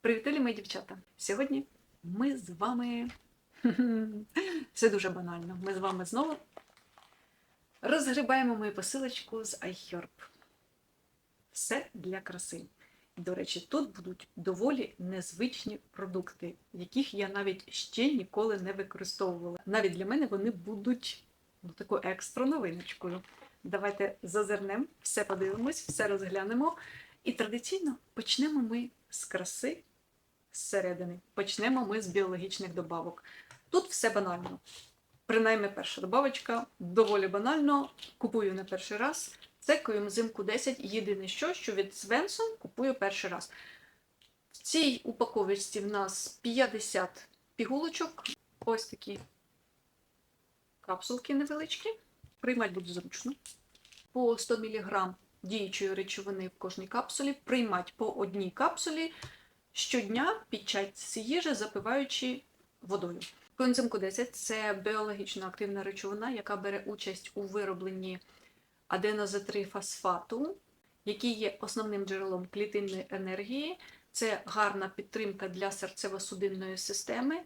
Привіт, мої дівчата! Сьогодні ми з вами. Все дуже банально. Ми з вами знову розгрібаємо мою посилочку з iHerb. Все для краси. До речі, тут будуть доволі незвичні продукти, яких я навіть ще ніколи не використовувала. Навіть для мене вони будуть ну, такою екстра новиночкою. Давайте зазирнемо, все подивимось, все розглянемо. І традиційно почнемо ми з краси зсередини. Почнемо ми з біологічних добавок. Тут все банально. Принаймні, перша добавочка доволі банально. Купую не перший раз. Це коємзимку 10. Єдине що, що від Свенсон купую перший раз. В цій упаковочці в нас 50 пігулочок. Ось такі капсулки невеличкі. Приймати буде зручно. По 100 мг діючої речовини в кожній капсулі. Приймати по одній капсулі щодня під час їжі, запиваючи водою. Коензим Q10 – це біологічно активна речовина, яка бере участь у виробленні аденозитрифосфату, який є основним джерелом клітинної енергії. Це гарна підтримка для серцево-судинної системи.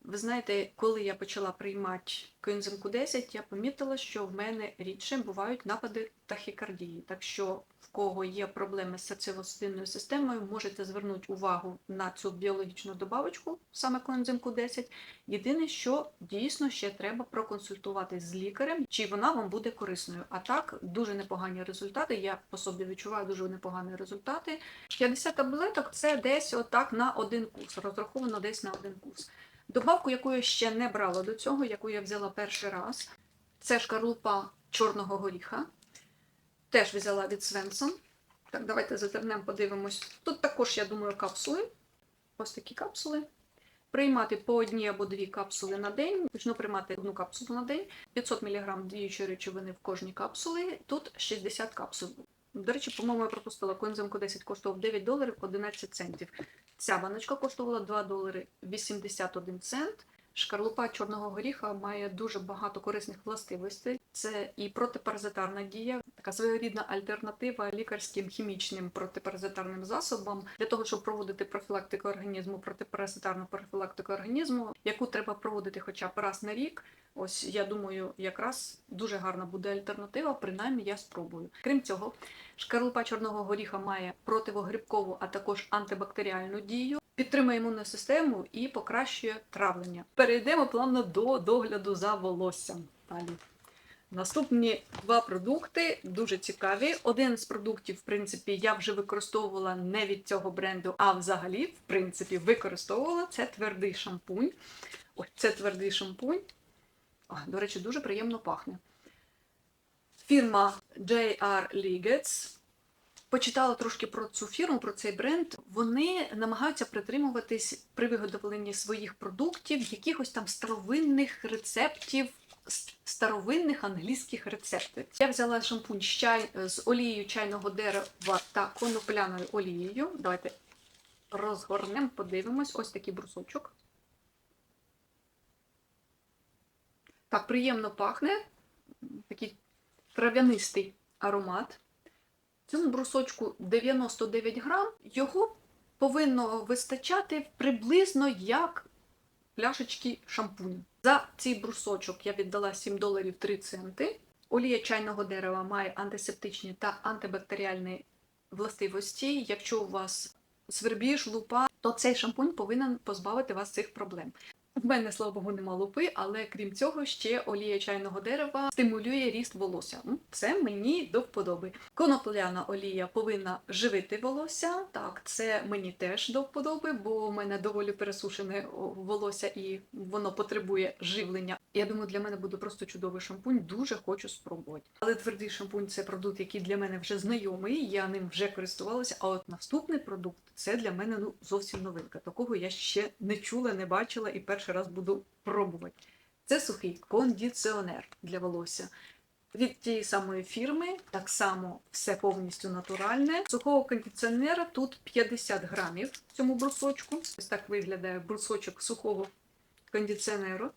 Ви знаєте, коли я почала приймати коензим Q10, я помітила, що в мене рідше бувають напади тахікардії. Так що, кого є проблеми з серцево-судинною системою, можете звернути увагу на цю біологічну добавочку, саме коензим Q10. Єдине, що дійсно ще треба проконсультуватись з лікарем, чи вона вам буде корисною. А так, дуже непогані результати. Я по собі відчуваю дуже непогані результати. 50 таблеток це десь отак на один курс, розраховано десь на один курс. Добавку, яку я ще не брала до цього, яку я взяла перший раз, це шкарлупа чорного горіха. Теж взяла від Свенсон. Так, давайте затернемо, подивимось. Тут також, я думаю, капсули. Ось такі капсули. Приймати по одній або дві капсули на день. Почну приймати одну капсулу на день. 500 мг діючої речовини в кожній капсулі. Тут 60 капсул. До речі, по-моєму, я пропустила коензим Q10 коштував 9 доларів 11 центів. Ця баночка коштувала 2 долари 81 цент. Шкарлупа чорного горіха має дуже багато корисних властивостей. Це і протипаразитарна дія, така своєрідна альтернатива лікарським хімічним протипаразитарним засобам для того, щоб проводити профілактику організму, протипаразитарну профілактику організму, яку треба проводити хоча б раз на рік. Ось я думаю, якраз дуже гарна буде альтернатива, принаймні я спробую. Крім цього, шкарлупа чорного горіха має противогрибкову, а також антибактеріальну дію. Підтримує імунну систему і покращує травлення. Перейдемо плавно до догляду за волоссям. Далі. Наступні два продукти дуже цікаві. Один з продуктів, в принципі, я вже використовувала не від цього бренду, а взагалі, в принципі, використовувала це твердий шампунь. Ось це твердий шампунь. О, до речі, дуже приємно пахне. Фірма JR Liggets. Почитала трошки про цю фірму, про цей бренд. Вони намагаються притримуватись при виготовленні своїх продуктів, якихось там старовинних рецептів, старовинних англійських рецептів. Я взяла шампунь з, чай, з олією чайного дерева та конопляною олією. Давайте розгорнемо, подивимось. Ось такий брусочок. Так, приємно пахне. Такий трав'янистий аромат. Цьому брусочку 99 грам. Його повинно вистачати приблизно як пляшечки шампуню. За цей брусочок я віддала 7 доларів 3 центи. Олія чайного дерева має антисептичні та антибактеріальні властивості. Якщо у вас свербіж, лупа, то цей шампунь повинен позбавити вас цих проблем. В мене, слава Богу, нема лупи, але крім цього, ще олія чайного дерева стимулює ріст волосся. Це мені до вподоби. Конопляна олія повинна живити волосся. Так, це мені теж до вподоби, бо у мене доволі пересушене волосся і воно потребує живлення. Я думаю, для мене буде просто чудовий шампунь. Дуже хочу спробувати. Але твердий шампунь це продукт, який для мене вже знайомий. Я ним вже користувалася. А от наступний продукт це для мене ну зовсім новинка. Такого я ще не чула, не бачила і перший раз буду пробувати. Це сухий кондиціонер для волосся. Від тієї самої фірми, так само все повністю натуральне. Сухого кондиціонера тут 50 грамів в цьому брусочку. Ось так виглядає брусочок сухого кондиціонеру.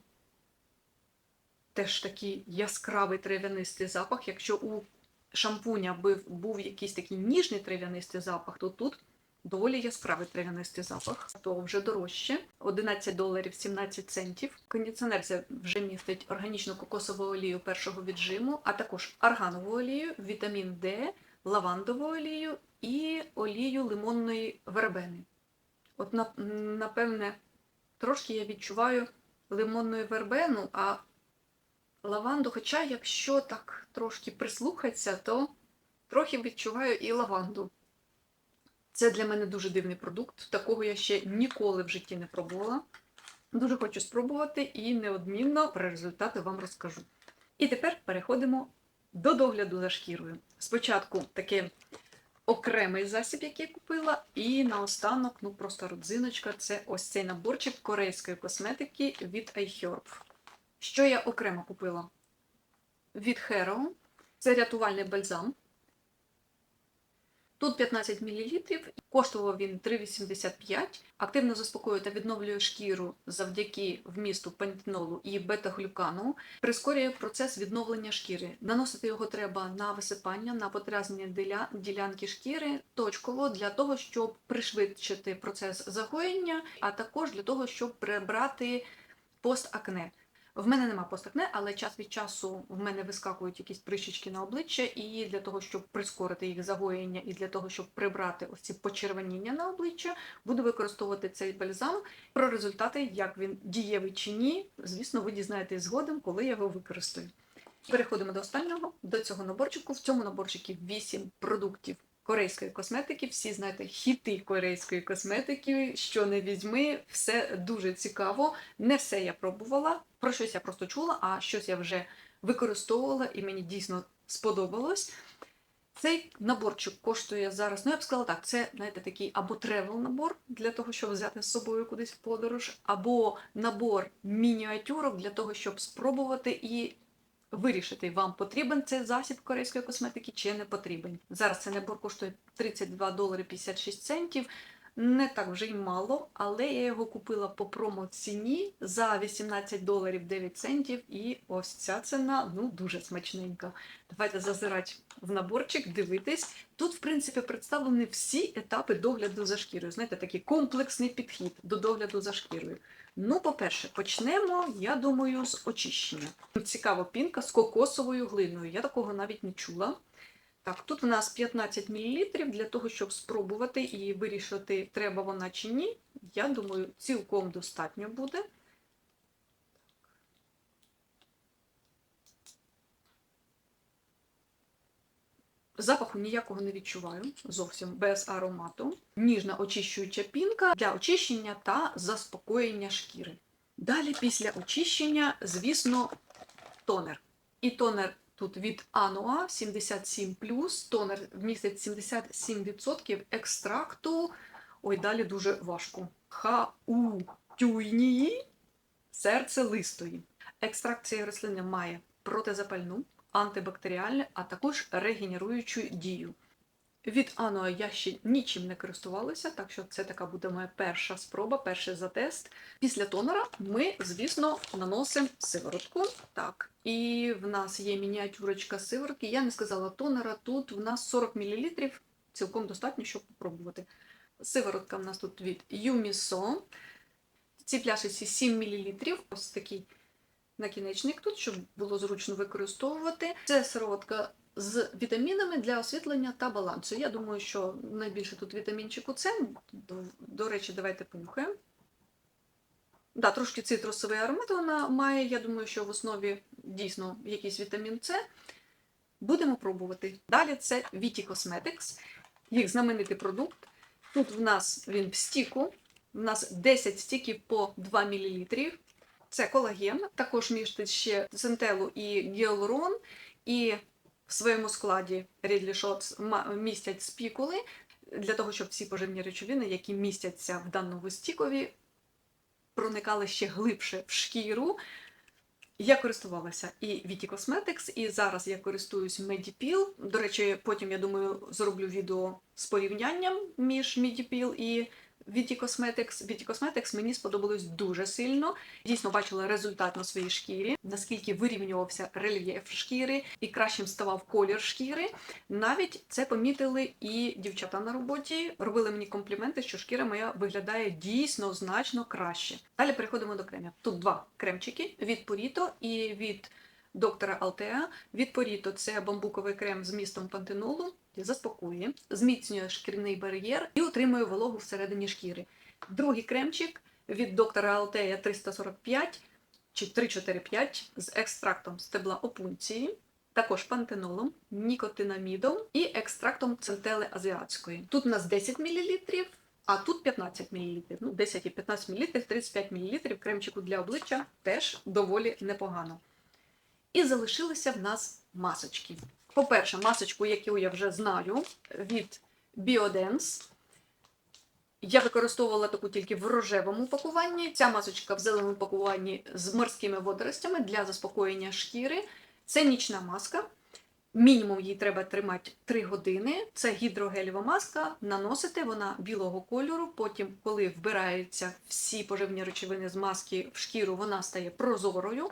Теж такий яскравий трав'янистий запах. Якщо у шампуня був, був якийсь такий ніжний трав'янистий запах, то тут Доволі яскравий трав'янистий запах, то вже дорожче. 11 доларів 17 центів. Кондиціонер це вже містить органічну кокосову олію першого віджиму, а також арганову олію, вітамін Д, лавандову олію і олію лимонної вербени. От напевне, трошки я відчуваю лимонну вербену, а лаванду, хоча, якщо так трошки прислухатися, то трохи відчуваю і лаванду. Це для мене дуже дивний продукт. Такого я ще ніколи в житті не пробувала. Дуже хочу спробувати і неодмінно про результати вам розкажу. І тепер переходимо до догляду за шкірою. Спочатку такий окремий засіб, який я купила, і наостанок, ну просто родзиночка, це ось цей наборчик корейської косметики від iHerb. Що я окремо купила? Від Hero. Це рятувальний бальзам. Тут 15 мл, коштував він 3,85. Активно заспокоює та відновлює шкіру завдяки вмісту пантенолу і бета-глюкану, прискорює процес відновлення шкіри. Наносити його треба на висипання, на потрясення диля- ділянки шкіри точково для того, щоб пришвидшити процес загоєння, а також для того, щоб прибрати постакне. В мене нема постакне, але час від часу в мене вискакують якісь прищички на обличчя, і для того, щоб прискорити їх загоєння, і для того, щоб прибрати ось ці почервоніння на обличчя, буду використовувати цей бальзам. Про результати, як він дієвий чи ні, звісно, ви дізнаєтесь згодом, коли я його використаю. Переходимо до останнього, до цього наборчику. В цьому наборчику 8 продуктів корейської косметики. Всі знаєте, хіти корейської косметики, що не візьми, все дуже цікаво. Не все я пробувала, про щось я просто чула, а щось я вже використовувала і мені дійсно сподобалось. Цей наборчик коштує зараз, ну я б сказала так, це знаєте, такий або тревел набор для того, щоб взяти з собою кудись в подорож, або набор мініатюрок для того, щоб спробувати і вирішити, вам потрібен цей засіб корейської косметики чи не потрібен. Зараз цей набор коштує 32 долари 56 центів. Не так вже й мало, але я його купила по промо-ціні за 18 доларів 9 центів, і ось ця ціна ну дуже смачненька. Давайте зазирати в наборчик, дивитись. Тут, в принципі, представлені всі етапи догляду за шкірою. Знаєте, такий комплексний підхід до догляду за шкірою. Ну, по-перше, почнемо, я думаю, з очищення. Цікава пінка з кокосовою глиною. Я такого навіть не чула. Так, тут у нас 15 мл для того, щоб спробувати і вирішити, треба вона чи ні. Я думаю, цілком достатньо буде. Запаху ніякого не відчуваю, зовсім без аромату. Ніжна очищуюча пінка для очищення та заспокоєння шкіри. Далі, після очищення, звісно, тонер. І тонер тут від Ануа 77 тонер містить 77% екстракту. Ой, далі дуже важко. Хаутюйнії серце листої. Екстракт цієї рослини має протизапальну, антибактеріальну, а також регенеруючу дію. Від Ануа я ще нічим не користувалася, так що це така буде моя перша спроба, перший затест. Після тонера ми, звісно, наносимо сиворотку. Так, і в нас є мініатюрочка сиворотки. Я не сказала тонера, тут в нас 40 мл, цілком достатньо, щоб попробувати. Сиворотка в нас тут від Юмісо. Ці пляшечці 7 мл. Ось такий накінечник тут, щоб було зручно використовувати. Це сироватка з вітамінами для освітлення та балансу. Я думаю, що найбільше тут вітамінчику С. До, речі, давайте понюхаємо. Да, трошки цитрусовий аромат вона має. Я думаю, що в основі дійсно якийсь вітамін С. Будемо пробувати. Далі це Viti Cosmetics, їх знаменитий продукт. Тут в нас він в стіку. У нас 10 стіків по 2 мл. Це колаген, також містить ще центелу і гіалурон, і в своєму складі Рідлі Шотс містять спікули для того, щоб всі поживні речовини, які містяться в даному стікові, проникали ще глибше в шкіру. Я користувалася і Viti Cosmetics, і зараз я користуюсь Medipil. До речі, потім, я думаю, зроблю відео з порівнянням між Medipil і Viti Cosmetics. Viti Cosmetics мені сподобалось дуже сильно. Дійсно бачила результат на своїй шкірі, наскільки вирівнювався рельєф шкіри і кращим ставав колір шкіри. Навіть це помітили і дівчата на роботі. Робили мені компліменти, що шкіра моя виглядає дійсно значно краще. Далі переходимо до кремів. Тут два кремчики від Purito і від доктора Алтеа. Від Поріто це бамбуковий крем з містом пантенолу, заспокоює, зміцнює шкірний бар'єр і утримує вологу всередині шкіри. Другий кремчик від доктора Алтея 345 чи 345 з екстрактом стебла опунції, також пантенолом, нікотинамідом і екстрактом центели азіатської. Тут у нас 10 мл, а тут 15 мл. Ну, 10 і 15 мл, 35 мл кремчику для обличчя теж доволі непогано. І залишилися в нас масочки. По-перше, масочку, яку я вже знаю, від Biodance. Я використовувала таку тільки в рожевому пакуванні. Ця масочка в зеленому пакуванні з морськими водоростями для заспокоєння шкіри. Це нічна маска. Мінімум її треба тримати 3 години. Це гідрогелєва маска. Наносите вона білого кольору. Потім, коли вбираються всі поживні речовини з маски в шкіру, вона стає прозорою.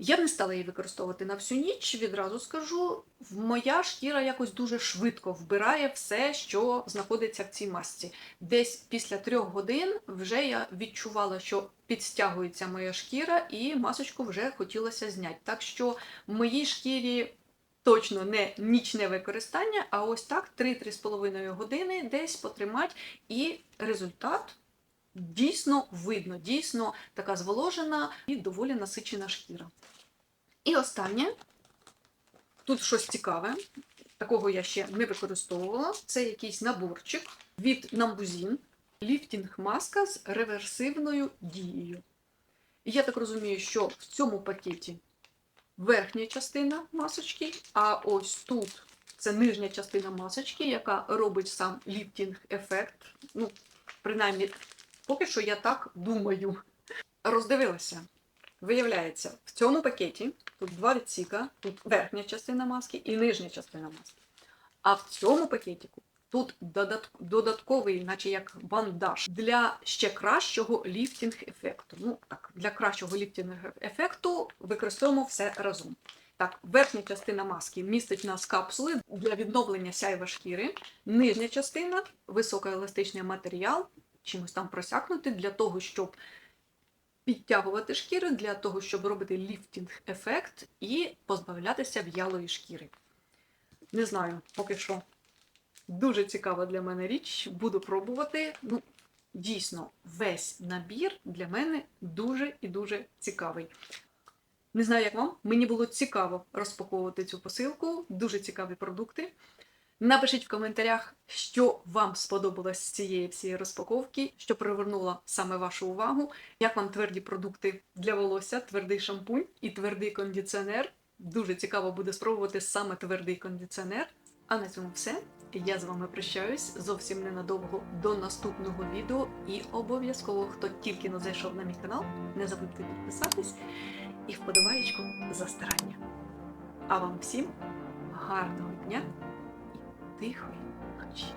Я не стала її використовувати на всю ніч, відразу скажу. Моя шкіра якось дуже швидко вбирає все, що знаходиться в цій масці. Десь після трьох годин вже я відчувала, що підстягується моя шкіра, і масочку вже хотілося зняти. Так що в моїй шкірі точно не нічне використання, а ось так 3-3,5 години десь потримати, і результат. Дійсно видно, дійсно така зволожена і доволі насичена шкіра. І останнє, тут щось цікаве, такого я ще не використовувала. Це якийсь наборчик від Nambusin, ліфтінг маска з реверсивною дією. І я так розумію, що в цьому пакеті верхня частина масочки, а ось тут це нижня частина масочки, яка робить сам ліфтінг-ефект. Ну, принаймні, поки що я так думаю. Роздивилася. Виявляється, в цьому пакеті тут два відсіка, тут верхня частина маски і нижня частина маски. А в цьому пакетику тут додатковий, наче як бандаж, для ще кращого ліфтінг-ефекту. Ну так, для кращого ліфтінг-ефекту використовуємо все разом. Так, верхня частина маски містить нас капсули для відновлення сяйва шкіри. Нижня частина високоеластичний матеріал, чимось там просякнути для того, щоб підтягувати шкіру для того, щоб робити ліфтінг-ефект і позбавлятися в'ялої шкіри. Не знаю, поки що дуже цікава для мене річ, буду пробувати. Ну, дійсно, весь набір для мене дуже і дуже цікавий. Не знаю, як вам. Мені було цікаво розпаковувати цю посилку, дуже цікаві продукти. Напишіть в коментарях, що вам сподобалось з цієї всієї розпаковки, що привернуло саме вашу увагу. Як вам тверді продукти для волосся, твердий шампунь і твердий кондиціонер. Дуже цікаво буде спробувати саме твердий кондиціонер. А на цьому все. Я з вами прощаюсь зовсім ненадовго до наступного відео. І обов'язково, хто тільки не зайшов на мій канал, не забудьте підписатись і вподобаєчку за старання. А вам всім гарного дня тихої ночі.